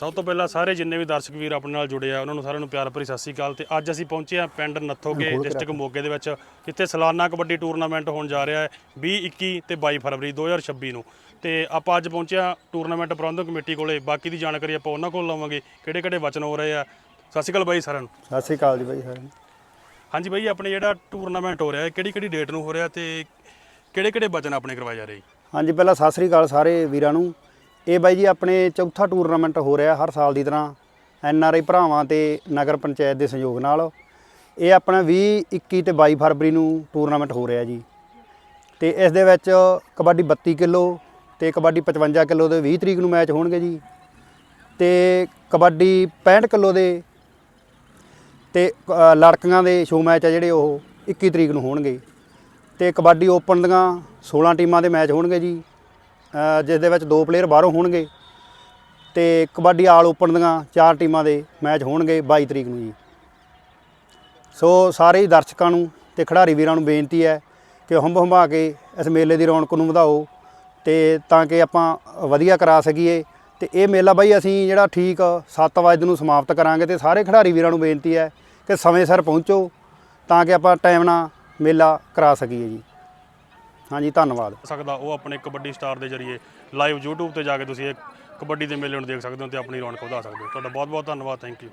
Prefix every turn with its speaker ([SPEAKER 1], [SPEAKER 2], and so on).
[SPEAKER 1] ਸਭ ਤੋਂ ਪਹਿਲਾਂ ਸਾਰੇ ਜਿੰਨੇ ਵੀ ਦਰਸ਼ਕ ਵੀਰ ਆਪਣੇ ਨਾਲ ਜੁੜੇ ਆ ਉਹਨਾਂ ਨੂੰ ਸਾਰਿਆਂ ਨੂੰ ਪਿਆਰ ਭਰੀ ਸਤਿ ਸ੍ਰੀ ਅਕਾਲ। ਤੇ ਅੱਜ ਅਸੀਂ ਪਹੁੰਚੇ ਆ ਪਿੰਡ ਨੱਥੋਗੇ ਡਿਸਟ੍ਰਿਕਟ ਮੋਗੇ ਦੇ ਵਿੱਚ ਜਿੱਥੇ ਸਾਲਾਨਾ ਕਬੱਡੀ ਟੂਰਨਾਮੈਂਟ ਹੋਣ ਜਾ ਰਿਹਾ ਹੈ 20 21 ਤੇ 22 ਫਰਵਰੀ 2026 ਨੂੰ। ਤੇ ਆਪਾਂ ਅੱਜ ਪਹੁੰਚੇ ਆ ਟੂਰਨਾਮੈਂਟ ਪ੍ਰਬੰਧਕ ਕਮੇਟੀ ਕੋਲੇ। ਬਾਕੀ ਦੀ ਜਾਣਕਾਰੀ ਆਪਾਂ ਉਹਨਾਂ ਕੋਲ ਲਵਾਂਗੇ ਕਿਹੜੇ ਕਿਹੜੇ ਵਚਨ ਹੋ ਰਹੇ ਆ। ਸਤਿ ਸ੍ਰੀ ਅਕਾਲ ਬਾਈ ਸਾਰਿਆਂ ਨੂੰ।
[SPEAKER 2] ਸਤਿ ਸ੍ਰੀ ਅਕਾਲ ਜੀ ਬਾਈ ਸਾਰਿਆਂ ਨੂੰ।
[SPEAKER 1] ਹਾਂਜੀ ਬਾਈ ਆਪਣੇ ਜਿਹੜਾ ਟੂਰਨਾਮੈਂਟ ਹੋ ਰਿਹਾ ਹੈ ਕਿਹੜੀ ਕਿਹੜੀ ਡੇਟ ਨੂੰ ਹੋ ਰਿਹਾ ਤੇ ਕਿਹੜੇ ਕਿਹੜੇ ਵਚਨ ਆਪਣੇ ਕਰਵਾਏ ਜਾ ਰਹੇ? ਜੀ
[SPEAKER 2] ਹਾਂਜੀ ਪਹਿਲਾਂ ਸਤਿ ਸ੍ਰੀ ਅਕਾਲ ਸਾਰੇ ਵੀਰਾਂ ਨੂੰ। ਇਹ ਬਾਈ ਜੀ ਆਪਣੇ ਚੌਥਾ ਟੂਰਨਾਮੈਂਟ ਹੋ ਰਿਹਾ ਹਰ ਸਾਲ ਦੀ ਤਰ੍ਹਾਂ ਐਨ ਆਰ ਆਈ ਭਰਾਵਾਂ ਤੇ ਨਗਰ ਪੰਚਾਇਤ ਦੇ ਸਹਿਯੋਗ ਨਾਲ। ਇਹ ਆਪਣਾ 20 21 ਤੇ 22 ਫਰਵਰੀ ਨੂੰ ਟੂਰਨਾਮੈਂਟ ਹੋ ਰਿਹਾ ਜੀ। ਤੇ ਇਸ ਦੇ ਵਿੱਚ ਕਬੱਡੀ 32 ਕਿਲੋ ਤੇ ਕਬੱਡੀ 55 ਕਿਲੋ ਦੇ 20 ਤਰੀਕ ਨੂੰ ਮੈਚ ਹੋਣਗੇ ਜੀ। ਤੇ ਕਬੱਡੀ 65 ਕਿਲੋ ਦੇ ਤੇ ਅ, ਲੜਕੀਆਂ ਦੇ ਸ਼ੋ ਮੈਚ ਆ ਜਿਹੜੇ ਉਹ 21 ਤਰੀਕ ਨੂੰ ਹੋਣਗੇ। ਤੇ ਕਬੱਡੀ ਓਪਨ ਦੀਆਂ 16 ਟੀਮਾਂ ਦੇ ਮੈਚ ਹੋਣਗੇ ਜੀ। ਜਿਸ ਦੇ ਵਿੱਚ ਦੋ ਪਲੇਅਰ ਬਾਹਰੋਂ ਹੋਣਗੇ ਤੇ ਕਬੱਡੀ ਆਲ ਓਪਨ ਦੀਆਂ ਚਾਰ ਟੀਮਾਂ ਦੇ ਮੈਚ ਹੋਣਗੇ 22 ਤਰੀਕ ਨੂੰ ਜੀ। ਸੋ ਸਾਰੇ ਹੀ ਦਰਸ਼ਕਾਂ ਨੂੰ ਤੇ ਖਿਡਾਰੀ ਵੀਰਾਂ ਨੂੰ ਬੇਨਤੀ ਹੈ ਕਿ ਹੰਭ ਹੰਭਾ ਕੇ ਇਸ ਮੇਲੇ ਦੀ ਰੌਣਕ ਨੂੰ ਵਧਾਓ ਤੇ ਤਾਂ ਕਿ ਆਪਾਂ ਵਧੀਆ ਕਰਾ ਸਕੀਏ ਤੇ ਇਹ ਮੇਲਾ ਬਾਈ ਅਸੀਂ ਜਿਹੜਾ ਠੀਕ 7 ਵਜੇ ਨੂੰ ਸਮਾਪਤ ਕਰਾਂਗੇ ਤੇ ਸਾਰੇ ਖਿਡਾਰੀ ਵੀਰਾਂ ਨੂੰ ਬੇਨਤੀ ਹੈ ਕਿ ਸਮੇਂ ਸਿਰ ਪਹੁੰਚੋ ਤਾਂ ਕਿ ਆਪਾਂ ਟਾਈਮ ਨਾਲ ਮੇਲਾ ਕਰਾ ਸਕੀਏ ਜੀ। ਹਾਂਜੀ, ਧੰਨਵਾਦ।
[SPEAKER 1] ਸਕਦਾ ਉਹ ਆਪਣੇ ਕਬੱਡੀ ਸਟਾਰ ਦੇ ਜਰੀਏ ਲਾਈਵ YouTube ਤੇ ਜਾ ਕੇ ਤੁਸੀਂ ਇਹ ਕਬੱਡੀ ਦੇ ਮੇਲੇ ਨੂੰ ਦੇਖ ਸਕਦੇ ਹੋ ਤੇ ਆਪਣੀ ਰੌਣਕ ਵਧਾ ਸਕਦੇ ਹੋ। ਤੁਹਾਡਾ ਬਹੁਤ ਬਹੁਤ ਧੰਨਵਾਦ ਥੈਂਕ ਯੂ